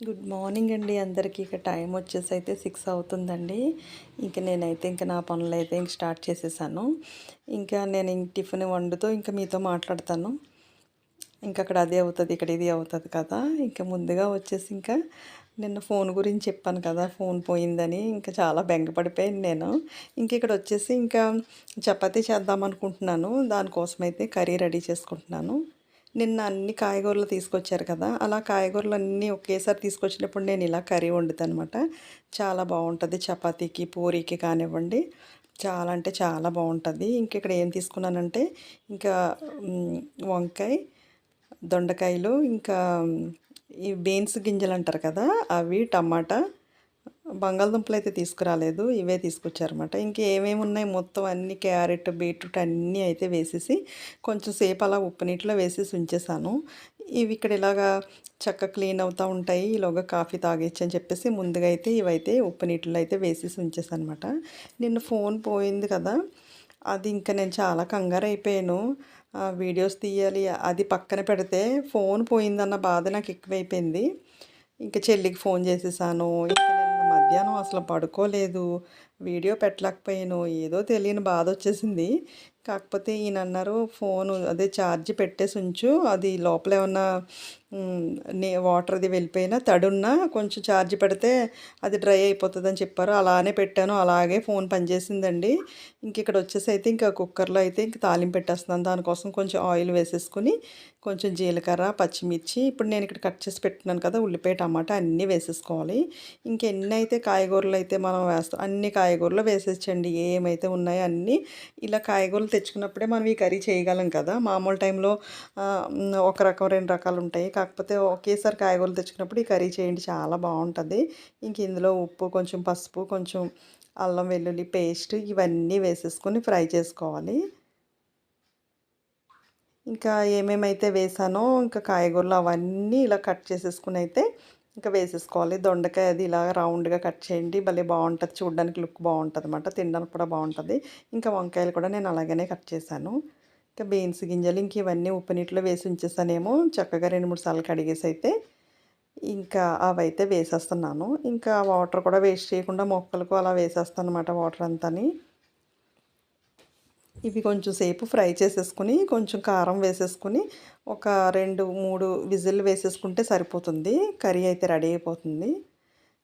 Good morning అండి. అందరికీ ఇక టైం వచ్చేసి అయితే సిక్స్ అవుతుందండి. ఇంకా నేనైతే ఇంకా నా పనులు అయితే ఇంక స్టార్ట్ చేసేసాను. ఇంకా నేను ఇంక టిఫిన్ వండుతూ ఇంకా మీతో మాట్లాడతాను. ఇంకా అక్కడ అదే అవుతుంది ఇక్కడ ఇది అవుతుంది కదా. ఇంకా ముందుగా వచ్చేసి ఇంకా నిన్న ఫోన్ గురించి చెప్పాను కదా ఫోన్ పోయిందని. ఇంకా చాలా బెంగపడిపోయాను నేను. ఇంక ఇక్కడ వచ్చేసి ఇంకా చపాతీ చేద్దాం అనుకుంటున్నాను. దానికోసం అయితే కర్రీ రెడీ చేసుకుంటున్నాను. నిన్న అన్ని కాయగూరలు తీసుకొచ్చారు కదా అలా కాయగూరలు అన్నీ ఒకేసారి తీసుకొచ్చినప్పుడు నేను ఇలా కర్రీ వండుతాను అనమాట చాలా బాగుంటుంది. చపాతీకి పూరీకి కానివ్వండి. చాలా అంటే చాలా బాగుంటుంది. ఇంక ఇక్కడ ఏం తీసుకున్నానంటే ఇంకా వంకాయ దొండకాయలు ఇంకా ఈ బీన్స్ గింజలు అంటారు కదా అవి టమాటా బంగాళదుంపలు అయితే తీసుకురాలేదు ఇవే తీసుకొచ్చారన్నమాట. ఇంకేమేమి ఉన్నాయి మొత్తం అన్ని క్యారెట్ బీట్రూట్ అన్నీ అయితే వేసేసి కొంచెం సేపు అలా ఉప్పు నీటిలో వేసేసి ఉంచేసాను. ఇవి ఇక్కడ ఇలాగా చక్క క్లీన్ అవుతూ ఉంటాయి ఈలోగా కాఫీ తాగేచ్చు అని చెప్పేసి ముందుగా అయితే ఇవైతే ఉప్పు నీటిలో అయితే వేసేసి ఉంచేసాను అనమాట నిన్న ఫోన్ పోయింది కదా అది ఇంకా నేను చాలా కంగారు అయిపోయాను వీడియోస్ తీయాలి అది పక్కన పెడితే ఫోన్ పోయిందన్న బాధ నాకు ఎక్కువైపోయింది. ఇంకా చెల్లికి ఫోన్ చేసేసాను ఇంకా మధ్యాహ్నం అసలు పడుకోలేదు. వీడియో పెట్టలేకపోయాను. ఏదో తెలియని బాధ వచ్చేసింది. కాకపోతే ఈయన అన్నారు ఫోను అదే ఛార్జ్ పెట్టేసి ఉంచు. అది లోపల ఏమన్నా నే వాటర్ అది వెళ్ళిపోయినా తడున్నా కొంచెం ఛార్జ్ పెడితే అది డ్రై అయిపోతుందని చెప్పారు. అలానే పెట్టాను అలాగే ఫోన్ పనిచేసిందండి. ఇంక ఇక్కడ వచ్చేసి అయితే ఇంకా కుక్కర్లో అయితే ఇంక తాలింపు పెట్టేస్తున్నాను. దానికోసం కొంచెం ఆయిల్ వేసేసుకుని కొంచెం జీలకర్ర పచ్చిమిర్చి ఇప్పుడు నేను ఇక్కడ కట్ చేసి పెట్టినాను కదా ఉల్లిపాయ టమాటా అన్నీ వేసేసుకోవాలి. ఇంకెన్ని అయితే కాయగూరలు అయితే మనం వేస్తాం అన్ని కాయగూరలు వేసేసండి ఏమైతే ఉన్నాయో అన్నీ. ఇలా కాయగూరలు తెచ్చుకున్నప్పుడే మనం ఈ కర్రీ చేయగలం కదా. మామూలు టైంలో ఒక రకం రెండు రకాలు ఉంటాయి. కాకపోతే ఒకేసారి కాయగూరలు తెచ్చుకున్నప్పుడు ఈ కర్రీ చేయండి చాలా బాగుంటుంది. ఇంక ఇందులో ఉప్పు కొంచెం పసుపు కొంచెం అల్లం వెల్లుల్లి పేస్ట్ ఇవన్నీ వేసేసుకొని ఫ్రై చేసుకోవాలి. ఇంకా ఏమేమైతే వేసానో ఇంకా కాయగూరలు అవన్నీ ఇలా కట్ చేసేసుకుని అయితే ఇంకా వేసేసుకోవాలి. దొండకాయ అది ఇలా రౌండ్గా కట్ చేయండి భలే బాగుంటుంది. చూడడానికి లుక్ బాగుంటుంది అనమాట తినడానికి కూడా బాగుంటుంది. ఇంకా వంకాయలు కూడా నేను అలాగనే కట్ చేశాను. ఇంకా బీన్స్ గింజలు ఇంక ఇవన్నీ ఉప్పు నీటిలో వేసి ఉంచేసానేమో. చక్కగా రెండు మూడు సార్లు కడిగేసి అయితే ఇంకా అవైతే వేసేస్తున్నాను. ఇంకా వాటర్ కూడా వేస్ట్ చేయకుండా మొక్కలకు అలా వేసేస్తాను అనమాట వాటర్ అంతాని. ఇవి కొంచెం సేపు ఫ్రై చేసేసుకుని కొంచెం కారం వేసేసుకుని ఒక రెండు మూడు విజిల్ వేసేసుకుంటే సరిపోతుంది. కర్రీ అయితే రెడీ అయిపోతుంది.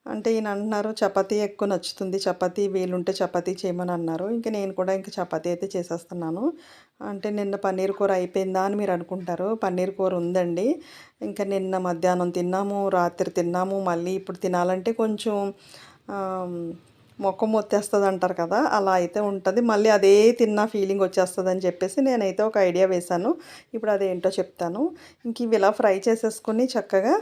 అంటే ఈయన అంటున్నారు చపాతీ ఎక్కువ నచ్చుతుంది. చపాతీ వీలుంటే చపాతీ చేయమని అన్నారు. ఇంకా నేను కూడా ఇంకా చపాతీ అయితే చేసేస్తున్నాను. అంటే నిన్న పన్నీర్ కూర అయిపోయిందా అని మీరు అనుకుంటారు. పన్నీర్ కూర ఉందండి. ఇంకా నిన్న మధ్యాహ్నం తిన్నాము రాత్రి తిన్నాము. మళ్ళీ ఇప్పుడు తినాలంటే కొంచెం మొక్క మొత్తేస్తుంది అంటారు కదా అలా అయితే ఉంటుంది. మళ్ళీ అదే తిన్న ఫీలింగ్ వచ్చేస్తుంది అని చెప్పేసి నేనైతే ఒక ఐడియా వేశాను. ఇప్పుడు అదేంటో చెప్తాను. ఇంక ఇవి ఇలా ఫ్రై చేసేసుకుని చక్కగా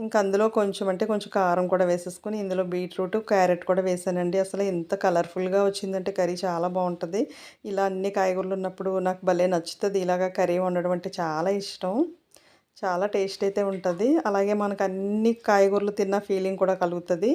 ఇంకా అందులో కొంచెం అంటే కొంచెం కారం కూడా వేసేసుకుని ఇందులో బీట్రూట్ క్యారెట్ కూడా వేసానండి. అసలు ఎంత కలర్ఫుల్గా వచ్చిందంటే కర్రీ చాలా బాగుంటుంది. ఇలా అన్ని కాయగూరలు ఉన్నప్పుడు నాకు భలే నచ్చుతుంది. ఇలాగ కర్రీ వండడం అంటే చాలా ఇష్టం. చాలా టేస్ట్ అయితే ఉంటుంది. అలాగే మనకు అన్ని కాయగూరలు తిన్న ఫీలింగ్ కూడా కలుగుతుంది.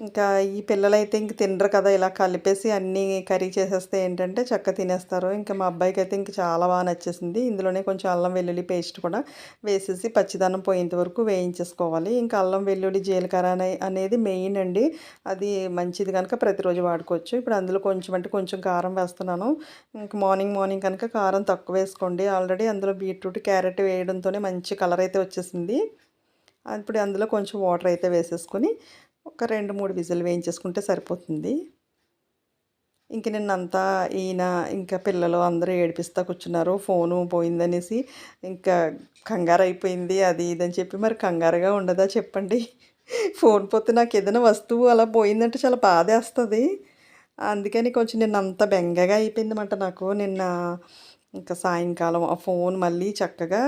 ఇంకా ఈ పిల్లలైతే ఇంక తినరు కదా ఇలా కలిపేసి అన్నీ కర్రీ చేసేస్తే ఏంటంటే చక్క తినేస్తారు. ఇంకా మా అబ్బాయికి అయితే ఇంక చాలా బాగా నచ్చేసింది. ఇందులోనే కొంచెం అల్లం వెల్లుల్లి పేస్ట్ కూడా వేసేసి పచ్చిదనం పోయేంత వరకు వేయించేసుకోవాలి. ఇంకా అల్లం వెల్లుల్లి జీలకర్ర అనేది మెయిన్ అండి. అది మంచిది కనుక ప్రతిరోజు వాడుకోవచ్చు. ఇప్పుడు అందులో కొంచెం అంటే కొంచెం కారం వేస్తున్నాను. ఇంక మార్నింగ్ మార్నింగ్ కనుక కారం తక్కువ వేసుకోండి. ఆల్రెడీ అందులో బీట్రూట్ క్యారెట్ వేయడంతోనే మంచి కలర్ అయితే వచ్చేసింది. ఇప్పుడు అందులో కొంచెం వాటర్ అయితే వేసేసుకొని ఒక రెండు మూడు విజిల్ వేయించేసుకుంటే సరిపోతుంది. ఇంక నిన్నంతా ఈయన ఇంకా పిల్లలు అందరూ ఏడిపిస్తా కూర్చున్నారు ఫోను పోయిందనేసి ఇంకా కంగారు అయిపోయింది అది ఇది అని చెప్పి మరి కంగారుగా ఉండదా చెప్పండి. ఫోన్ పోతే నాకు ఏదైనా వస్తువు అలా పోయిందంటే చాలా బాధేస్తుంది. అందుకని కొంచెం నిన్న అంత బెంగగా అయిపోయిందన్నమాట నాకు. నిన్న ఇంకా సాయంకాలం ఆ ఫోన్ మళ్ళీ చక్కగా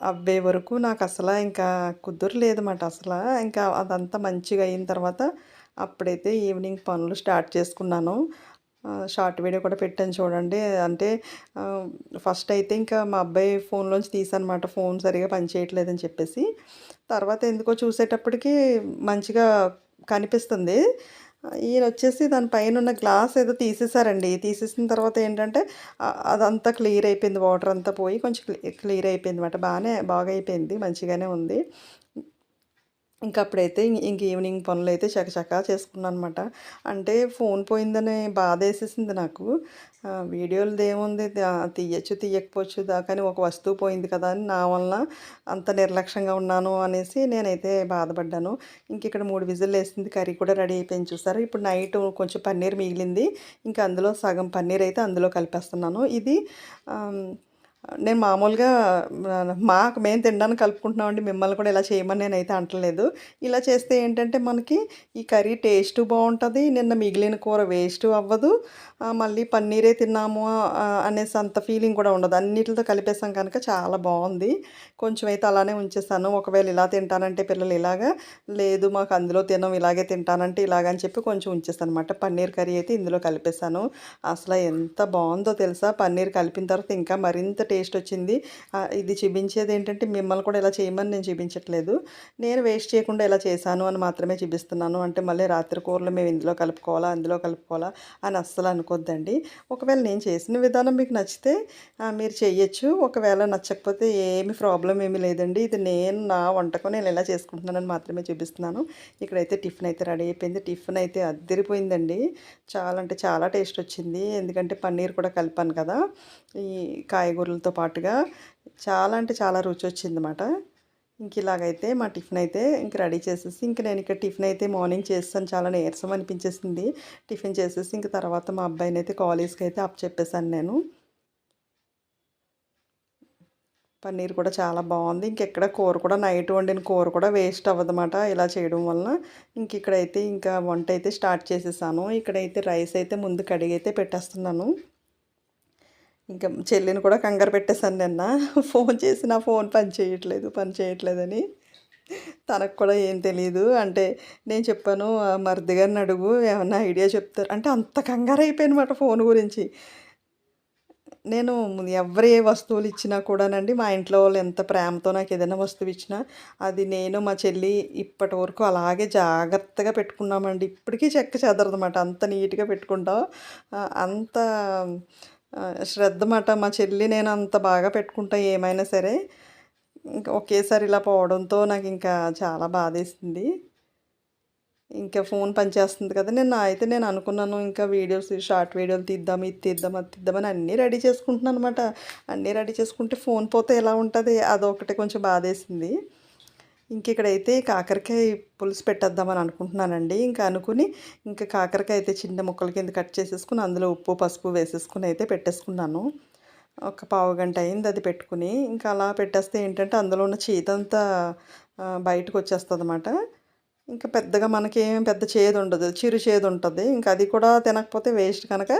ఆ, వరకు నాకు అసలు ఇంకా కుదరలేదన్నమాట. అసలు ఇంకా అదంతా మంచిగా అయిన తర్వాత అప్పుడైతే ఈవినింగ్ పనులు స్టార్ట్ చేసుకున్నాను. షార్ట్ వీడియో కూడా పెట్టాను చూడండి. అంటే ఫస్ట్ అయితే ఇంకా మా అబ్బాయి ఫోన్లోంచి తీసానమాట ఫోన్ సరిగా పనిచేయట్లేదని చెప్పేసి. తర్వాత ఎందుకో చూసేటప్పటికి మంచిగా కనిపిస్తుంది. ఈయన వచ్చేసి దాని పైన ఉన్న గ్లాస్ ఏదో తీసేసారండి. తీసేసిన తర్వాత ఏంటంటే అదంతా క్లియర్ అయిపోయింది. వాటర్ అంతా పోయి కొంచెం క్లియర్ అయిపోయింది అనమాట బాగానే బాగా అయిపోయింది మంచిగానే ఉంది. ఇంకా అప్పుడైతే ఇంక ఈవినింగ్ పనులు అయితే చకచకా చేసుకున్నాను అనమాట అంటే ఫోన్ పోయిందని బాధ వేసేసింది నాకు. వీడియోలు దేముంది ఏముంది? తీయచ్చు తీయకపోవచ్చు కానీ ఒక వస్తువు పోయింది కదా అని నా వలన అంత నిర్లక్ష్యంగా ఉన్నాను అనేసి నేనైతే బాధపడ్డాను. ఇంక ఇక్కడ మూడు విజిల్ వేసింది కర్రీ కూడా రెడీ అయిపోయింది చూసారు? ఇప్పుడు నైట్ కొంచెం పన్నీర్ మిగిలింది. ఇంకా అందులో సగం పన్నీర్ అయితే అందులో కలిపేస్తున్నాను. ఇది నేను మామూలుగా మాకు మేము తినడానికి కలుపుకుంటున్నామండి మిమ్మల్ని కూడా ఇలా చేయమని నేనైతే అంటలేదు. ఇలా చేస్తే ఏంటంటే మనకి ఈ కర్రీ టేస్ట్ బాగుంటుంది నిన్న మిగిలిన కూర వేస్ట్ అవ్వదు. మళ్ళీ పన్నీరే తిన్నాము అనేసి అంత ఫీలింగ్ కూడా ఉండదు. అన్నిటితో కలిపేసాం కనుక చాలా బాగుంది. కొంచెం అయితే అలానే ఉంచేసాను. ఒకవేళ ఇలా తింటానంటే పిల్లలు ఇలాగా లేదు మాకు అందులో తినం ఇలాగే తింటానంటే ఇలాగని చెప్పి కొంచెం ఉంచేస్తాను అనమాట పన్నీర్ కర్రీ అయితే ఇందులో కలిపేసాను. అసలు ఎంత బాగుందో తెలుసా? పన్నీర్ కలిపిన తర్వాత ఇంకా మరింత టేస్ట్ వచ్చింది. ఇది చూపించేది ఏంటంటే మిమ్మల్ని కూడా ఇలా చేయమని నేను చూపించట్లేదు. నేను వేస్ట్ చేయకుండా ఇలా చేశాను అని మాత్రమే చూపిస్తున్నాను. అంటే మళ్ళీ రాత్రి కూరలు మేము ఇందులో కలుపుకోవాలా అందులో కలుపుకోవాలా అని అస్సలు అనుకోద్దండి. ఒకవేళ నేను చేసిన విధానం మీకు నచ్చితే మీరు చేయొచ్చు. ఒకవేళ నచ్చకపోతే ఏమి ప్రాబ్లం ఏమీ లేదండి. ఇది నేను నా వంటకం నేను ఎలా చేసుకుంటున్నానని మాత్రమే చూపిస్తున్నాను. ఇక్కడైతే టిఫిన్ అయితే రెడీ అయిపోయింది. టిఫిన్ అయితే అద్దరిపోయిందండి. చాలా అంటే చాలా టేస్ట్ వచ్చింది. ఎందుకంటే పన్నీర్ కూడా కలిపాను కదా ఈ కాయగూరలతో పాటుగా. చాలా అంటే చాలా రుచి వచ్చిందన్నమాట. ఇంక ఇలాగైతే మా టిఫిన్ అయితే ఇంక రెడీ చేసేసి ఇంక నేను ఇక్కడ టిఫిన్ అయితే మార్నింగ్ చేస్తాను. చాలా నీరసం అనిపించేసింది. టిఫిన్ చేసేసి ఇంక తర్వాత మా అబ్బాయిని అయితే కాలేజ్కి అయితే అప్ చెప్పేశాను నేను. పన్నీర్ కూడా చాలా బాగుంది. ఇంకెక్కడ కూర కూడా నైట్ వండిన కూర కూడా వేస్ట్ అవ్వదన్నమాట ఇలా చేయడం వలన. ఇంక ఇక్కడైతే ఇంకా వంట అయితే స్టార్ట్ చేసేసాను. ఇక్కడైతే రైస్ అయితే ముందు కడిగి అయితే పెట్టేస్తున్నాను. ఇంకా చెల్లిని కూడా కంగారు పెట్టేశాను నిన్న. ఫోన్ చేసి నా ఫోన్ పని చేయట్లేదు పని చేయట్లేదని. తనకు కూడా ఏం తెలియదు అంటే నేను చెప్పాను "ఆ, మరిది గారిని అడుగు ఏమన్నా ఐడియా చెప్తారు. అంటే అంత కంగారు అయిపోయినమాట ఫోన్ గురించి. నేను ఎవరు ఏ వస్తువులు ఇచ్చినా కూడానండి మా ఇంట్లో వాళ్ళు ఎంత ప్రేమతో నాకు ఏదైనా వస్తువు ఇచ్చినా అది నేను మా చెల్లి ఇప్పటి వరకు అలాగే జాగ్రత్తగా పెట్టుకున్నామండి. ఇప్పటికీ చెక్క చెదరదన్నమాట. అంత నీట్గా పెట్టుకుంటాం. అంత శ్రద్ధ మాట మా చెల్లి నేను అంత బాగా పెట్టుకుంటా ఏమైనా సరే. ఇంకా ఒకేసారి ఇలా పోవడంతో నాకు ఇంకా చాలా బాధేసింది. ఇంకా ఫోన్ పనిచేస్తుంది కదా. నేను అయితే నేను అనుకున్నాను ఇంకా వీడియోస్ షార్ట్ వీడియోలు తీద్దాం ఇది తీద్దాం అది తీద్దామని అన్నీ రెడీ చేసుకుంటున్నాను అనమాట అన్నీ రెడీ చేసుకుంటే ఫోన్ పోతే ఎలా ఉంటుంది? అదొకటి కొంచెం బాధేసింది. ఇంకెక్కడైతే కాకరకాయ పులుసు పెట్టేద్దామని అనుకుంటున్నానండి. ఇంకా అనుకుని ఇంకా కాకరకాయ అయితే చిన్న ముక్కల కింద కట్ చేసేసుకుని అందులో ఉప్పు పసుపు వేసేసుకుని అయితే పెట్టేసుకున్నాను. ఒక పావు గంట అయింది అది పెట్టుకుని. ఇంకా అలా పెట్టేస్తే ఏంటంటే అందులో ఉన్న చీతంతా బయటకు వచ్చేస్తుంది అనమాట ఇంకా పెద్దగా మనకి ఏం పెద్ద చేదు ఉండదు చిరు చేదు ఉంటుంది ఇంకా అది కూడా తినకపోతే వేస్ట్ కనుక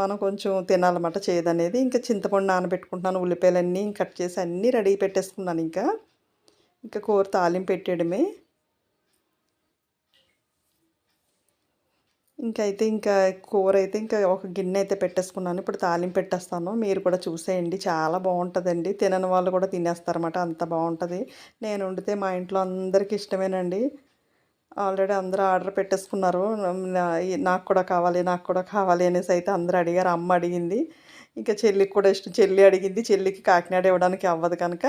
మనం కొంచెం తినాలన్నమాట చేదు అనేది ఇంకా చింతపండు నానబెట్టుకుంటున్నాను ఉల్లిపాయలన్నీ కట్ చేసి అన్నీ రెడీ పెట్టేసుకున్నాను ఇంకా. ఇంకా కూర తాలింపు పెట్టేయడమే. ఇంకైతే ఇంకా కూర అయితే ఇంకా ఒక గిన్నె అయితే పెట్టేసుకున్నాను. ఇప్పుడు తాలింపు పెట్టేస్తాను. మీరు కూడా చూసేయండి. చాలా బాగుంటుందండి. తినని వాళ్ళు కూడా తినేస్తారన్నమాట. అంత బాగుంటుంది. నేను వండితే మా ఇంట్లో అందరికీ ఇష్టమేనండి. ఆల్రెడీ అందరూ ఆర్డర్ పెట్టేసుకున్నారు. నాకు కూడా కావాలి నాకు కూడా కావాలి అనేసి అయితే అందరూ అడిగారు. అమ్మ అడిగింది. ఇంకా చెల్లికి కూడా ఇష్టం. చెల్లి అడిగింది చెల్లికి కాకినాడ ఇవ్వడానికి అవ్వదు కనుక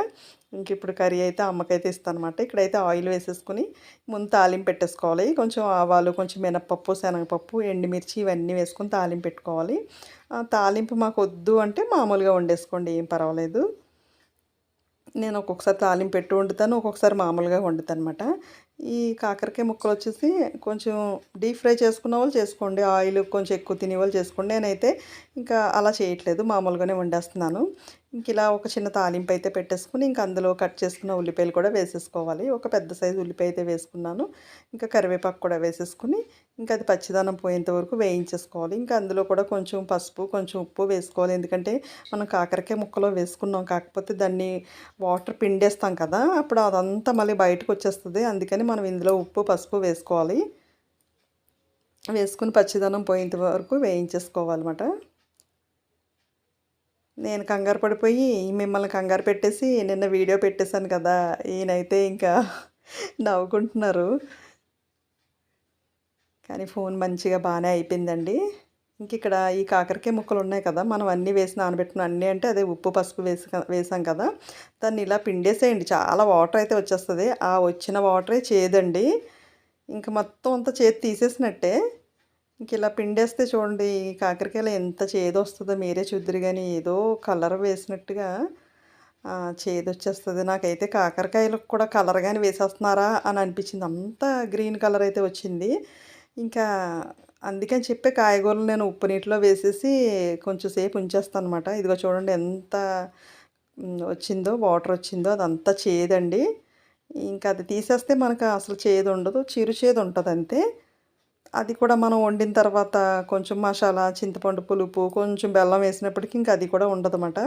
ఇంక ఇప్పుడు కర్రీ అయితే అమ్మకైతే ఇస్తాను అనమాట ఇక్కడైతే ఆయిల్ వేసేసుకుని ముందు తాలింపు పెట్టేసుకోవాలి. కొంచెం ఆవాలు కొంచెం మినప్పప్పు శనగపప్పు ఎండుమిర్చి ఇవన్నీ వేసుకొని తాలింపు పెట్టుకోవాలి. ఆ తాలింపు మాకు వద్దు అంటే మామూలుగా వండేసుకోండి ఏం పర్వాలేదు. నేను ఒక్కొక్కసారి తాలింపు పెట్టి వండుతాను ఒక్కొక్కసారి మామూలుగా వండుతాను అనమాట ఈ కాకరకాయ ముక్కలు వచ్చేసి కొంచెం డీప్ ఫ్రై చేసుకున్న వాళ్ళు చేసుకోండి ఆయిల్ కొంచెం ఎక్కువ తినే వాళ్ళు చేసుకోండి. నేనైతే ఇంకా అలా చేయట్లేదు మామూలుగానే వండేస్తున్నాను. ఇంక ఇలా ఒక చిన్న తాలింపు అయితే పెట్టేసుకుని ఇంకా అందులో కట్ చేసుకున్న ఉల్లిపాయలు కూడా వేసేసుకోవాలి. ఒక పెద్ద సైజు ఉల్లిపాయ అయితే వేసుకున్నాను. ఇంకా కరివేపాకు కూడా వేసేసుకుని ఇంకా అది పచ్చిదనం పోయేంత వరకు వేయించేసుకోవాలి. ఇంకా అందులో కూడా కొంచెం పసుపు కొంచెం ఉప్పు వేసుకోవాలి. ఎందుకంటే మనం కాకరకాయ ముక్కలో వేసుకున్నాం. కాకపోతే దాన్ని వాటర్ పిండేస్తాం కదా అప్పుడు అదంతా మళ్ళీ బయటకు వచ్చేస్తుంది. అందుకని మనం ఇందులో ఉప్పు పసుపు వేసుకోవాలి. వేసుకుని పచ్చిదనం పోయేంత వరకు వేయించేసుకోవాలన్నమాట. నేను కంగారు పడిపోయి మిమ్మల్ని కంగారు పెట్టేసి నిన్న వీడియో పెట్టేశాను కదా ఈయనైతే ఇంకా నవ్వుకుంటున్నారు. కానీ ఫోన్ మంచిగా బాగానే అయిపోయిందండి. ఇంక ఇక్కడ ఈ కాకరకాయ ముక్కలు ఉన్నాయి కదా మనం అన్నీ వేసి నానబెట్టిన అన్నీ అంటే అదే ఉప్పు పసుపు వేసి వేసాం కదా దాన్ని ఇలా పిండేసేయండి. చాలా వాటర్ అయితే వచ్చేస్తుంది. ఆ వచ్చిన వాటరే చేదండి. ఇంక మొత్తం అంతా చేతి తీసేసినట్టే. ఇంక ఇలా పిండేస్తే చూడండి కాకరకాయలు ఎంత చేదొస్తుందో మీరే చూద్దరు కానీ ఏదో కలర్ వేసినట్టుగా చేదొచ్చేస్తుంది. నాకైతే కాకరకాయలకు కూడా కలర్ కానీ వేసేస్తున్నారా అని అనిపించింది. అంత గ్రీన్ కలర్ అయితే వచ్చింది. ఇంకా అందుకని చెప్పి కాయగూరలు నేను ఉప్పు నీటిలో వేసేసి కొంచెం సేపు ఉంచేస్తాను అనమాట ఇదిగో చూడండి ఎంత వచ్చిందో వాటర్ వచ్చిందో అదంతా చేదండి. ఇంకా అది తీసేస్తే మనకు అసలు చేదు ఉండదు చిరు చేదు ఉంటుంది అంతే అది కూడా మనం వండిన తర్వాత కొంచెం మసాలా చింతపండు పులుపు కొంచెం బెల్లం వేసినప్పటికీ ఇంకా అది కూడా ఉండదన్నమాట.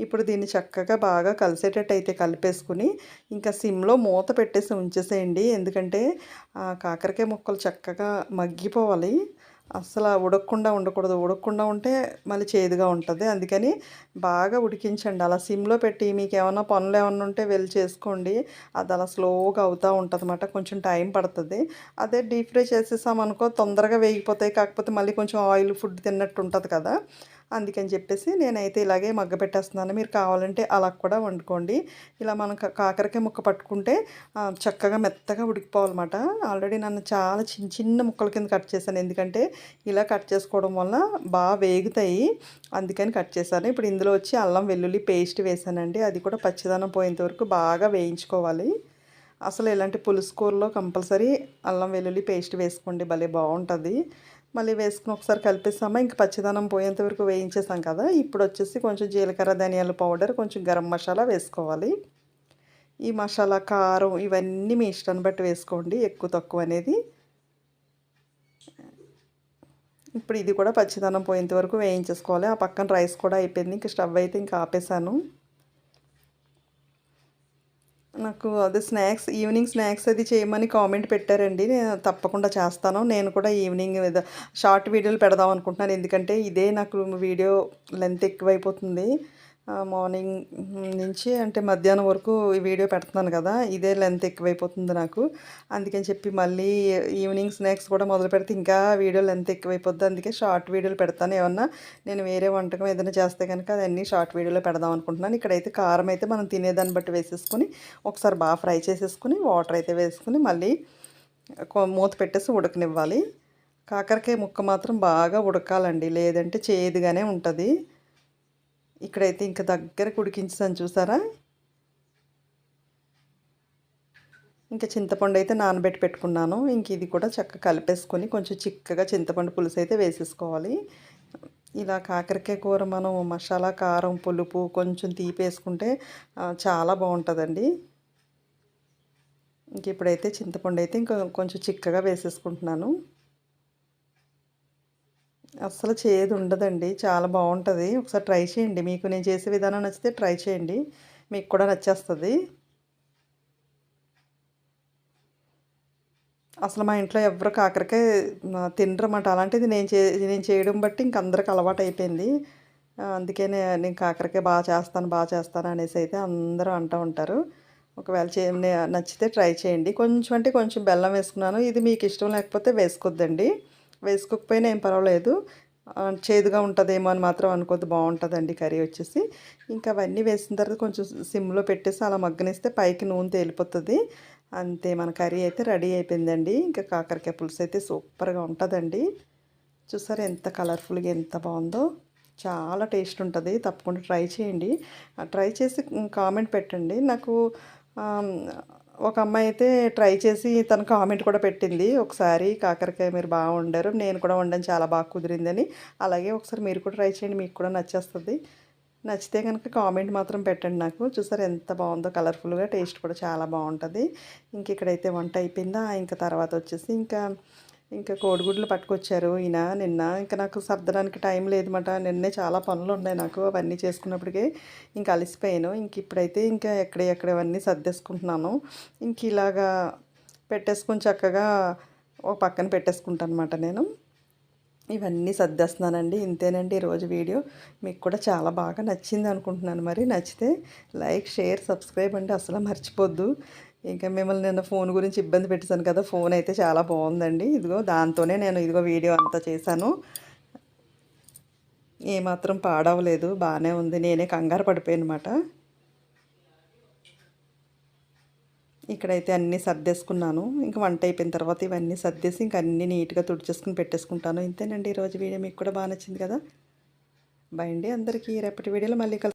ఇప్పుడు దీన్ని చక్కగా బాగా కలిసేటట్టు అయితే కలిపేసుకుని ఇంకా సిమ్లో మూత పెట్టేసి ఉంచేసేయండి. ఎందుకంటే కాకరకాయ ముక్కలు చక్కగా మగ్గిపోవాలి. అసలు ఉడకకుండా ఉండకూడదు. ఉడకకుండా ఉంటే మళ్ళీ చేదుగా ఉంటుంది. అందుకని బాగా ఉడికించండి. అలా సిమ్లో పెట్టి మీకు ఏమైనా పనులు ఏమైనా ఉంటే వెళ్ళి చేసుకోండి. అది అలా స్లోగా అవుతూ ఉంటుంది అన్నమాట కొంచెం టైం పడుతుంది. అదే డీప్ ఫ్రై చేసేసామనుకో తొందరగా వేగిపోతాయి. కాకపోతే మళ్ళీ కొంచెం ఆయిల్ ఫుడ్ తిన్నట్టు ఉంటుంది కదా. అందుకని చెప్పేసి నేనైతే ఇలాగే మగ్గ పెట్టేస్తున్నాను. మీరు కావాలంటే అలా కూడా వండుకోండి. ఇలా మనం కాకరకాయ ముక్క పట్టుకుంటే చక్కగా మెత్తగా ఉడికిపోవాలన్నమాట. ఆల్రెడీ నన్ను చాలా చిన్న చిన్న ముక్కల కింద కట్ చేశాను. ఎందుకంటే ఇలా కట్ చేసుకోవడం వల్ల బాగా వేగుతాయి. అందుకని కట్ చేశాను. ఇప్పుడు ఇందులో వచ్చి అల్లం వెల్లుల్లి పేస్ట్ వేసానండి అది కూడా పచ్చిదనం పోయేంత వరకు బాగా వేయించుకోవాలి. అసలు ఇలాంటి పులుసు కూరలో కంపల్సరీ అల్లం వెల్లుల్లి పేస్ట్ వేసుకోండి. భలే బాగుంటుంది. మళ్ళీ వేసుకుని ఒకసారి కలిపిస్తామా? ఇంక పచ్చిదనం పోయేంత వరకు వేయించేసాం కదా. ఇప్పుడు వచ్చేసి కొంచెం జీలకర్ర ధనియాల పౌడర్ కొంచెం గరం మసాలా వేసుకోవాలి. ఈ మసాలా కారం ఇవన్నీ మీ ఇష్టాన్ని బట్టి వేసుకోండి. ఎక్కువ తక్కువ అనేది. ఇప్పుడు ఇది కూడా పచ్చిదనం పోయేంత వరకు వేయించేసుకోవాలి. ఆ పక్కన రైస్ కూడా అయిపోయింది. ఇంకా స్టవ్ అయితే ఇంకా ఆపేసాను. నాకు అదే స్నాక్స్ ఈవినింగ్ స్నాక్స్ అది చేయమని కామెంట్ పెట్టారండి. నేను తప్పకుండా చేస్తాను. నేను కూడా ఈవినింగ్ షార్ట్ వీడియోలు పెడదాం అనుకుంటున్నాను. ఎందుకంటే ఇదే నాకు వీడియో లెంత్ ఎక్కువైపోతుంది. మార్నింగ్ నుంచి అంటే మధ్యాహ్నం వరకు ఈ వీడియో పెడుతున్నాను కదా ఇదే లెంత్ ఎక్కువైపోతుంది నాకు. అందుకని చెప్పి మళ్ళీ ఈవినింగ్ స్నాక్స్ కూడా మొదలు పెడితే ఇంకా వీడియో లెంత్ ఎక్కువైపోద్ది. అందుకే షార్ట్ వీడియోలు పెడతాను. ఏమన్నా నేను వేరే వంటకం ఏదైనా చేస్తే కనుక అదన్నీ షార్ట్ వీడియోలో పెడదాం అనుకుంటున్నాను. ఇక్కడైతే కారం అయితే మనం తినేదాన్ని బట్టి వేసేసుకుని ఒకసారి బాగా ఫ్రై చేసేసుకుని వాటర్ అయితే వేసుకుని మళ్ళీ మూత పెట్టేసి ఉడకనివ్వాలి. కాకరకాయ ముక్క మాత్రం బాగా ఉడకాలండి. లేదంటే చేదుగానే ఉంటుంది. ఇక్కడైతే ఇంకా దగ్గరకు ఉడికించాను చూసారా? ఇంకా చింతపండు అయితే నానబెట్టి పెట్టుకున్నాను. ఇంక ఇది కూడా చక్కగా కలిపేసుకొని కొంచెం చిక్కగా చింతపండు పులుసు అయితే వేసేసుకోవాలి. ఇలా కాకరకాయ కూర మనం మసాలా కారం పులుపు కొంచెం తీపి వేసుకుంటే చాలా బాగుంటుందండి. ఇంక ఇప్పుడైతే చింతపండు అయితే ఇంకా కొంచెం చిక్కగా వేసేసుకుంటున్నాను. అస్సలు చేదు ఉండదండి చాలా బాగుంటుంది ఒకసారి ట్రై చేయండి. మీకు నేను చేసే విధానం నచ్చితే ట్రై చేయండి. మీకు కూడా నచ్చేస్తుంది. అసలు మా ఇంట్లో ఎవరు కాకరకాయ తినరమాట అలాంటిది నేను చే నేను చేయడం బట్టి ఇంక అందరికి అలవాటు అయిపోయింది అందుకే నేను కాకరకాయ బాగా చేస్తాను బాగా చేస్తాను అనేసి అయితే అందరూ అంటూ ఉంటారు. ఒకవేళ చే నచ్చితే ట్రై చేయండి. కొంచెం అంటే కొంచెం బెల్లం వేసుకున్నాను. ఇది మీకు ఇష్టం లేకపోతే వేసుకోద్దండి. వేసుకోకపోయినా ఏం పర్వాలేదు. చేదుగా ఉంటుందేమో అని మాత్రం అనుకోద్దు బాగుంటుందండి కర్రీ వచ్చేసి. ఇంకా అవన్నీ వేసిన తర్వాత కొంచెం సిమ్లో పెట్టేసి అలా మగ్గనిస్తే పైకి నూనె తేలిపోతుంది. అంతే మన కర్రీ అయితే రెడీ అయిపోయిందండి. ఇంకా కాకరకాయ పులుసు అయితే సూపర్గా ఉంటుందండి. చూసారు ఎంత కలర్ఫుల్గా ఎంత బాగుందో. చాలా టేస్ట్ ఉంటుంది. తప్పకుండా ట్రై చేయండి. ట్రై చేసి కామెంట్ పెట్టండి. నాకు ఒక అమ్మాయి అయితే ట్రై చేసి తన కామెంట్ కూడా పెట్టింది. ఒకసారి కాకరకాయ మీరు బాగా వండారు నేను కూడా వండడం చాలా బాగా కుదిరిందని. అలాగే ఒకసారి మీరు కూడా ట్రై చేయండి మీకు కూడా నచ్చేస్తుంది. నచ్చితే కనుక కామెంట్ మాత్రం పెట్టండి నాకు. చూసారు ఎంత బాగుందో కలర్ఫుల్గా టేస్ట్ కూడా చాలా బాగుంటుంది. ఇంక ఇక్కడైతే వంట అయిపోయిందా ఇంకా తర్వాత వచ్చేసి ఇంకా ఇంకా కోడిగుడ్లు పట్టుకొచ్చారు ఈయన నిన్న. ఇంకా నాకు సర్దడానికి టైం లేదన్నమాట. నిన్నే చాలా పనులు ఉన్నాయి నాకు అవన్నీ చేసుకున్నప్పటికే ఇంకా అలసిపోయాను. ఇంక ఇప్పుడైతే ఇంకా ఎక్కడ ఎక్కడవన్నీ సర్దేసుకుంటున్నాను. ఇంక ఇలాగా పెట్టేసుకుని చక్కగా ఒక పక్కన పెట్టేసుకుంటాను అనమాట నేను. ఇవన్నీ సర్దేస్తున్నానండి. ఇంతేనండి ఈరోజు వీడియో. మీకు కూడా చాలా బాగా నచ్చింది అనుకుంటున్నాను మరి. నచ్చితే లైక్ షేర్ సబ్స్క్రైబ్ అండి. అసలు మర్చిపోద్దు. ఇంకా మిమ్మల్ని నిన్న ఫోన్ గురించి ఇబ్బంది పెట్టేశాను కదా ఫోన్ అయితే చాలా బాగుందండి. ఇదిగో దాంతోనే నేను ఇదిగో వీడియో అంతా చేశాను. ఏమాత్రం పాడవలేదు బాగానే ఉంది. నేనే కంగారు పడిపోయాను అనమాట ఇక్కడైతే అన్నీ సర్దేసుకున్నాను. ఇంకా వంట అయిపోయిన తర్వాత ఇవన్నీ సర్దేసి ఇంకా అన్నీ నీట్గా తుడిచేసుకుని పెట్టేసుకుంటాను. ఇంతేనండి ఈరోజు వీడియో మీకు కూడా బాగా నచ్చింది కదా. బయండి అండి అందరికీ. రేపటి వీడియోలో మళ్ళీ